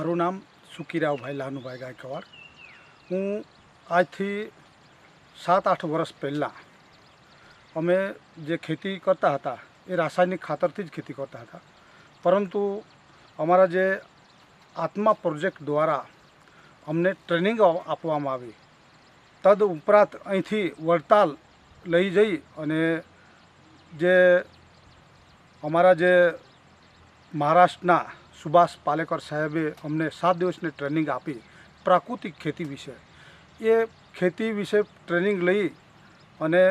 મારું નામ સુકીરાવભાઈ લાનુભાઈ ગાયકવાડ. હું આજથી સાત આઠ વર્ષ પહેલાં અમે જે ખેતી કરતા હતા એ રાસાયણિક ખાતરથી જ ખેતી કરતા હતા. પરંતુ અમારા જે આત્મા પ્રોજેક્ટ દ્વારા અમને ટ્રેનિંગ આપવામાં આવી. તદ ઉપરાંત અહીંથી વડતાલ લઈ જઈ અને જે અમારા જે મહારાષ્ટ્રના સુભાષ પાલેકર સાહેબે અમને સાત દિવસની ટ્રેનિંગ આપી પ્રાકૃતિક ખેતી વિશે. એ ખેતી વિશે ટ્રેનિંગ લઈ અને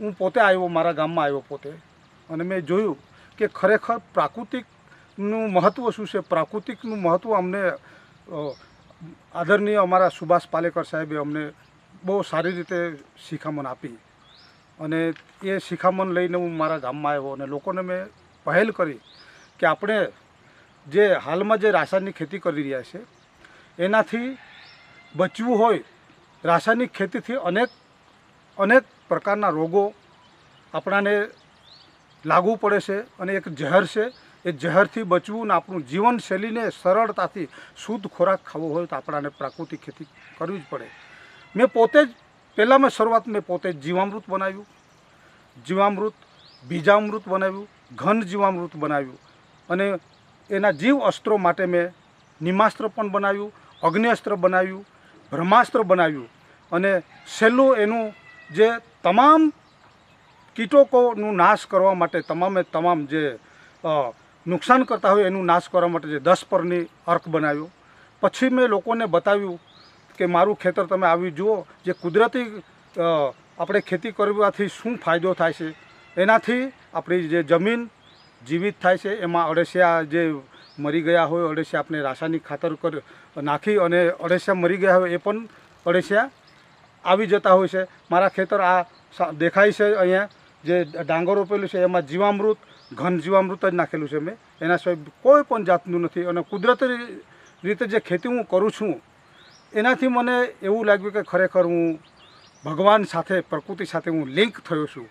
હું પોતે આવ્યો, મારા ગામમાં આવ્યો પોતે. અને મેં જોયું કે ખરેખર પ્રાકૃતિકનું મહત્ત્વ શું છે? પ્રાકૃતિકનું મહત્ત્વ અમને આદરણીય અમારા સુભાષ પાલેકર સાહેબે અમને બહુ સારી રીતે શિખામણ આપી. અને એ શિખામણ લઈને હું મારા ગામમાં આવ્યો અને લોકોને મેં પહેલ કરી કે આપણે જે હાલમાં જે રાસાયણિક ખેતી કરી રહ્યા છે, એનાથી બચવું હોય, રાસાયણિક ખેતીથી અનેક અનેક પ્રકારના રોગો આપણાને લાગુ પડે છે અને એક જહેર છે. એ ઝેરથી બચવું ને આપણું જીવનશૈલીને સરળતાથી શુદ્ધ ખોરાક ખાવો હોય તો આપણાને પ્રાકૃતિક ખેતી કરવી જ પડે. મેં પોતે જ, પહેલાં મેં શરૂઆત મેં પોતે જીવામૃત બનાવ્યું. જીવામૃત, બીજામૃત બનાવ્યું, ઘન જીવામૃત બનાવ્યું. અને એના જીવ અસ્ત્રો માટે મેં નિમાસ્ત્ર પણ બનાવ્યું, અગ્નિઅસ્ત્ર બનાવ્યું, બ્રહ્માસ્ત્ર બનાવ્યું. અને છેલ્લું એનું જે તમામ કીટકોનું નાશ કરવા માટે તમામે તમામ જે નુકસાન કરતા હોય એનું નાશ કરવા માટે જે દસ પરની અર્ક બનાવ્યો. પછી મેં લોકોને બતાવ્યું કે મારું ખેતર તમે આવી જુઓ, જે કુદરતી આપણે ખેતી કરવાથી શું ફાયદો થાય છે. એનાથી આપણી જે જમીન જીવિત થાય છે. એમાં અળસિયા જે મરી ગયા હોય, અળસિયા આપણે રાસાયણિક ખાતર કર, નાખી અને અળસિયા મરી ગયા હોય એ પણ અળસિયા આવી જતા હોય છે. મારા ખેતર આ દેખાય છે અહીંયા જે ડાંગર રોપેલું છે, એમાં જીવામૃત, ઘન જીવામૃત જ નાખેલું છે મેં. એના સિવાય કોઈ પણ જાતનું નથી. અને કુદરતી રીતે જે ખેતી હું કરું છું, એનાથી મને એવું લાગ્યું કે ખરેખર હું ભગવાન સાથે, પ્રકૃતિ સાથે હું લિંક થયો છું,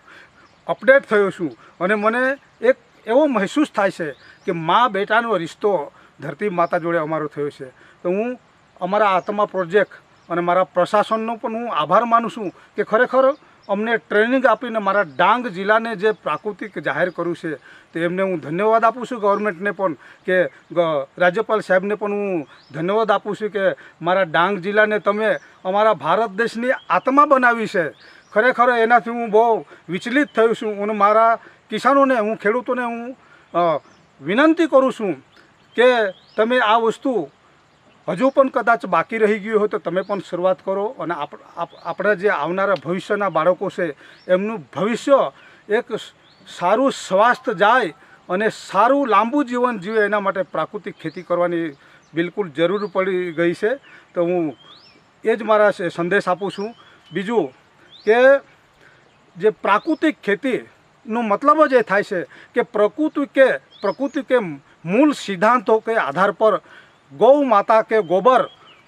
અપડેટ થયો છું. અને મને એક એવો મહેસૂસ થાય છે કે મા બેટાનો રિશ્તો ધરતી માતા જોડે અમારો થયો છે. તો હું અમારા આત્મા પ્રોજેક્ટ અને મારા પ્રશાસનનો પણ હું આભાર માનું છું કે ખરેખર અમને ટ્રેનિંગ આપીને મારા ડાંગ જિલ્લાને જે પ્રાકૃતિક જાહેર કર્યું છે, તો એમને હું ધન્યવાદ આપું છું ગવર્મેન્ટને પણ કે રાજ્યપાલ સાહેબને પણ હું ધન્યવાદ આપું છું કે મારા ડાંગ જિલ્લાને તમે અમારા ભારત દેશની આત્મા બનાવી છે. ખરેખર એનાથી હું બહુ વિચલિત થયું છું અને મારા કિસાનોને હું, ખેડૂતોને હું વિનંતી કરું છું કે તમે આ વસ્તુ હજુ પણ કદાચ બાકી રહી ગયું હોય તો તમે પણ શરૂઆત કરો અને આપ, આપ- આપણા જે આવનારા ભવિષ્યના બાળકો છે, એમનું ભવિષ્ય એક સારું સ્વાસ્થ્ય જાય અને સારું લાંબુ જીવન જીવે એના માટે પ્રાકૃતિક ખેતી કરવાની બિલકુલ જરૂર પડી ગઈ છે. તો હું એ જ મારા સંદેશ આપું છું. બીજું કે જે પ્રાકૃતિક ખેતીનો મતલબ જ એ થાય છે કે પ્રકૃતિ કે प्रकृति के मूल सिद्धांतों के आधार पर गौ माता के गोबर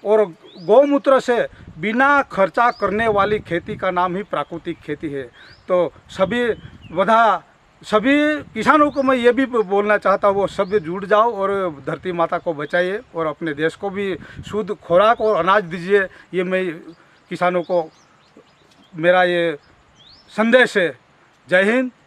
और गौमूत्र से बिना खर्चा करने वाली खेती का नाम ही प्राकृतिक खेती है तो सभी बधा सभी किसानों को मैं ये भी बोलना चाहता हूँ वो सब जुड़ जाओ और धरती माता को बचाइए और अपने देश को भी शुद्ध खुराक और अनाज दीजिए ये मैं किसानों को मेरा ये संदेश है जय हिंद